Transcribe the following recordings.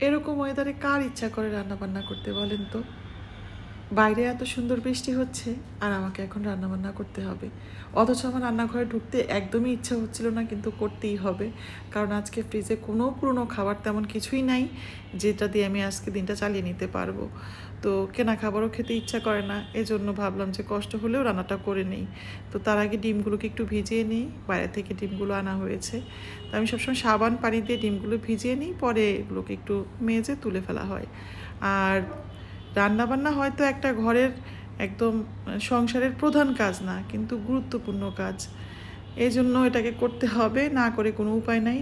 এরকম ওয়েদারে কার ইচ্ছা করে রান্না বান্না করতে বলেন তো? বাইরে এত সুন্দর বৃষ্টি হচ্ছে আর আমাকে এখন রান্না বান্না করতে হবে। অথচ আমার রান্নাঘরে ঢুকতে একদমই ইচ্ছা হচ্ছিল না, কিন্তু করতেই হবে। কারণ আজকে ফ্রিজে কোনো পুরনো খাবার তেমন কিছুই নাই, যেটা দিয়ে আমি আজকে দিনটা চালিয়ে নিতে পারব। তো কেনা খাবারও খেতে ইচ্ছা করে না, এজন্য ভাবলাম যে কষ্ট হলেও রান্নাটা করে নেই। তো তার আগে ডিমগুলোকে একটু ভিজিয়ে নিই, বাইরে থেকে ডিমগুলো আনা হয়েছে। তো আমি সবসময় সাবান পানি দিয়ে ডিমগুলো ভিজিয়ে নিই, পরে এগুলোকে একটু মেজে তুলে ফেলা হয়। আর রান্নাবান্না হয়তো একটা ঘরের একদম সংসারের প্রধান কাজ না, কিন্তু গুরুত্বপূর্ণ কাজ। এই জন্য এটাকে করতে হবে, না করে কোনো উপায় নাই।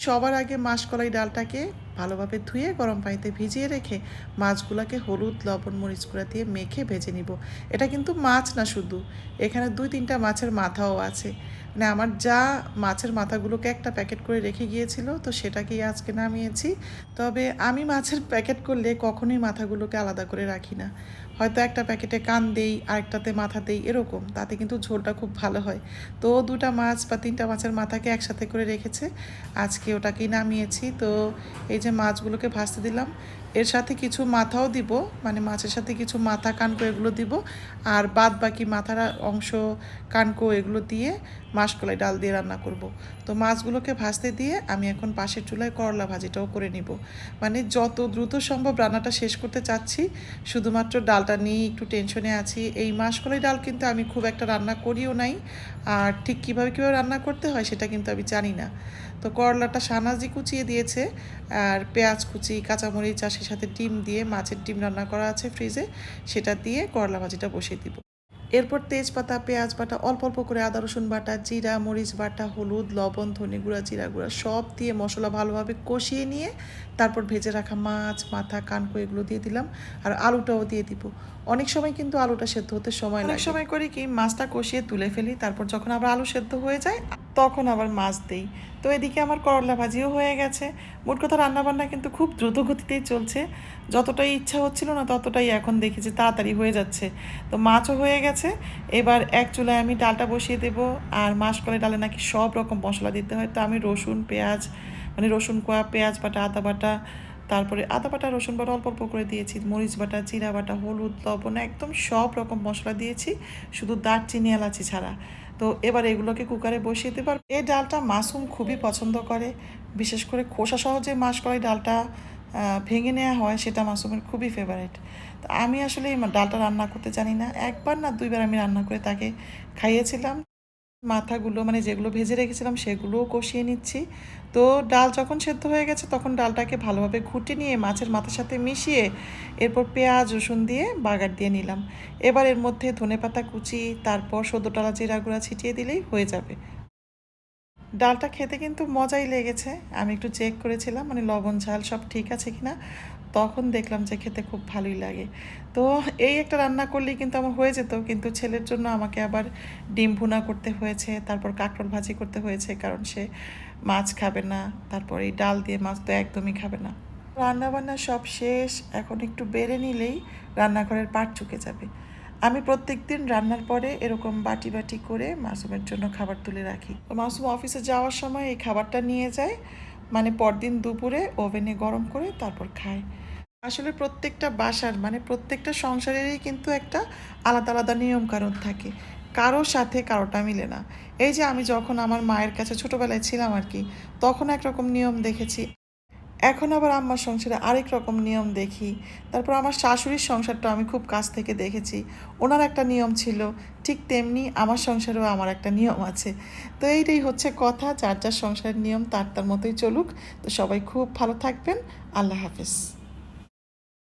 সবার আগে মাসকলাই ডালটাকে ভালোভাবে ধুয়ে গরম পানিতে ভিজিয়ে রেখে মাছগুলোকে হলুদ, লবণ, মরিচ গুঁড়া দিয়ে মেখে ভেজে নিব। এটা কিন্তু মাছ না শুধু, এখানে দুই তিনটা মাছের মাথাও আছে। মানে আমার যা মাছের মাথাগুলোকে একটা প্যাকেট করে রেখে গিয়েছিল, তো সেটাকেই আজকে নামিয়েছি। তবে আমি মাছের প্যাকেট করলে কখনোই মাথাগুলোকে আলাদা করে রাখি না। হয়তো একটা প্যাকেটে কান দেই, আরেকটাতে মাথা দেই, এরকম। তাতে কিন্তু ঝোলটা খুব ভালো হয়। তো দুটা মাছ বা তিনটা মাছের মাথাকে একসাথে করে রেখেছে। আজকে ওটাকেই নামিয়েছি। তো এই যে মাছগুলোকে ভাজতে দিলাম। এর সাথে কিছু মাথাও দিব মানে মাছের সাথে কিছু মাথা কানকো এগুলো দিব, আর বাদ বাকি মাথার অংশ কানকো এগুলো দিয়ে মাসকলাই ডাল দিয়ে রান্না করব। তো মাছগুলোকে ভাজতে দিয়ে আমি এখন পাশের চুলায় করলা ভাজিটাও করে নিব। মানে যত দ্রুত সম্ভব রান্নাটা শেষ করতে চাচ্ছি, শুধুমাত্র ডালটা নিয়ে একটু টেনশনে আছি। এই মাসকলাই ডাল কিন্তু আমি খুব একটা রান্না করিও নাই, আর ঠিক কীভাবে কীভাবে রান্না করতে হয় সেটা কিন্তু আমি জানি না। তো করলাটা সানাজি কুচিয়ে দিয়েছে, আর পেঁয়াজ কুচি, কাঁচামরিচ, আর সেই সাথে ডিম দিয়ে মাছের ডিম রান্না করা আছে ফ্রিজে। সেটা দিয়ে করলা ভাজিটা বসিয়ে দিব। এরপর তেজপাতা পেঁয়াজ বাটা অল্প অল্প করে আদা রসুন বাটা জিরা মরিচ বাটা হলুদ লবণ ধনে গুঁড়া জিরা গুঁড়া সব দিয়ে মশলা ভালোভাবে কষিয়ে নিয়ে তারপর ভেজে রাখা মাছ মাথা কানকো এগুলো দিয়ে দিলাম। আর আলুটাও দিয়ে দিব। অনেক সময় কিন্তু আলুটা সেদ্ধ হতে সময় অনেক সময় করি কি মাছটা কষিয়ে তুলে ফেলি তারপর যখন আবার আলু সেদ্ধ হয়ে যায় তখন আবার মাছ দেই। তো এদিকে আমার করলা ভাজিও হয়ে গেছে। মোট কথা রান্নাবান্না কিন্তু খুব দ্রুত গতিতেই চলছে। যতটাই ইচ্ছা হচ্ছিল না, ততটাই এখন দেখি যে তাড়াতাড়ি হয়ে যাচ্ছে। তো মাছও হয়ে গেছে। এবার এক চুলায় আমি ডালটা বসিয়ে দেব। আর মাসকলাই ডালে নাকি সব রকম মশলা দিতে হয়। তো আমি রসুন, পেঁয়াজ মানে রসুন কোয়া, পেঁয়াজ বাটা, আদা বাটা তারপরে আদা বাটা, রসুন বাটা অল্প অল্প করে দিয়েছি, মরিচ বাটা, জিরা বাটা, হলুদ, লবণ, একদম সব রকম মশলা দিয়েছি, শুধু দারচিনি, এলাচি ছাড়া। তো এবার এগুলোকে কুকারে বসিয়ে দেবার এই ডালটা মাসুম খুবই পছন্দ করে। বিশেষ করে খোসা সহজে মাস করে ডালটা ভেঙে নেওয়া হয়, সেটা মাসুমের খুবই ফেভারেট তো আমি আসলে এই ডালটা রান্না করতে জানি না। একবার না দুইবার আমি রান্না করে তাকে খাইয়েছিলাম। মাথাগুলো মানে যেগুলো ভেজে রেখেছিলাম সেগুলোও কষিয়ে নিচ্ছি। তো ডাল যখন সেদ্ধ হয়ে গেছে তখন ডালটাকে ভালোভাবে ঘুটে নিয়ে মাছের মাথার সাথে মিশিয়ে এরপর পেঁয়াজ, রসুন দিয়ে বাগার দিয়ে নিলাম। এবার এর মধ্যে ধনেপাতা কুচি, তারপর সদ্য সদ্যটালা জিরা গুঁড়া ছিটিয়ে দিলেই হয়ে যাবে। ডালটা খেতে কিন্তু মজাই লেগেছে। আমি একটু চেক করেছিলাম মানে লবণ, ঝাল সব ঠিক আছে কিনা। তখন দেখলাম যে খেতে খুব ভালোই লাগে। তো এই একটা রান্না করলেই কিন্তু আমার হয়ে যেত। কিন্তু ছেলের জন্য আমাকে আবার ডিম ভুনা করতে হয়েছে, তারপর কাঁকরোল ভাজি করতে হয়েছে, কারণ সে মাছ খাবে না, তারপর এই ডাল দিয়ে মাছ তো একদমই খাবে না। রান্নাবান্না সব শেষ, এখন একটু বেড়ে নিলেই রান্নাঘরের পাট চুকে যাবে। আমি প্রত্যেক দিন রান্নার পরে এরকম বাটি বাটি করে মাসুমের জন্য খাবার তুলে রাখি। মাসুম অফিসে যাওয়ার সময় এই খাবারটা নিয়ে যায়। মানে পরদিন দুপুরে ওভেনে গরম করে তারপর খায়। আসলে প্রত্যেকটা বাসার মানে প্রত্যেকটা সংসারেরই কিন্তু একটা আলাদা আলাদা নিয়মকানুন থাকে। কারোর সাথে কারোটা মিলে না। এই যে আমি যখন আমার মায়ের কাছে ছোটোবেলায় ছিলাম আর কি, তখন একরকম নিয়ম দেখেছি এখন আবার আমার সংসারে আরেক রকম নিয়ম দেখি। তারপর আমার শাশুড়ির সংসারটা আমি খুব কাছ থেকে দেখেছি। ওনার একটা নিয়ম ছিল, ঠিক তেমনি আমার সংসারেও আমার একটা নিয়ম আছে। তো এইটাই হচ্ছে কথা, যার যার সংসারের নিয়ম তার তার মতোই চলুক। তো সবাই খুব ভালো থাকবেন। আল্লাহ হাফেজ।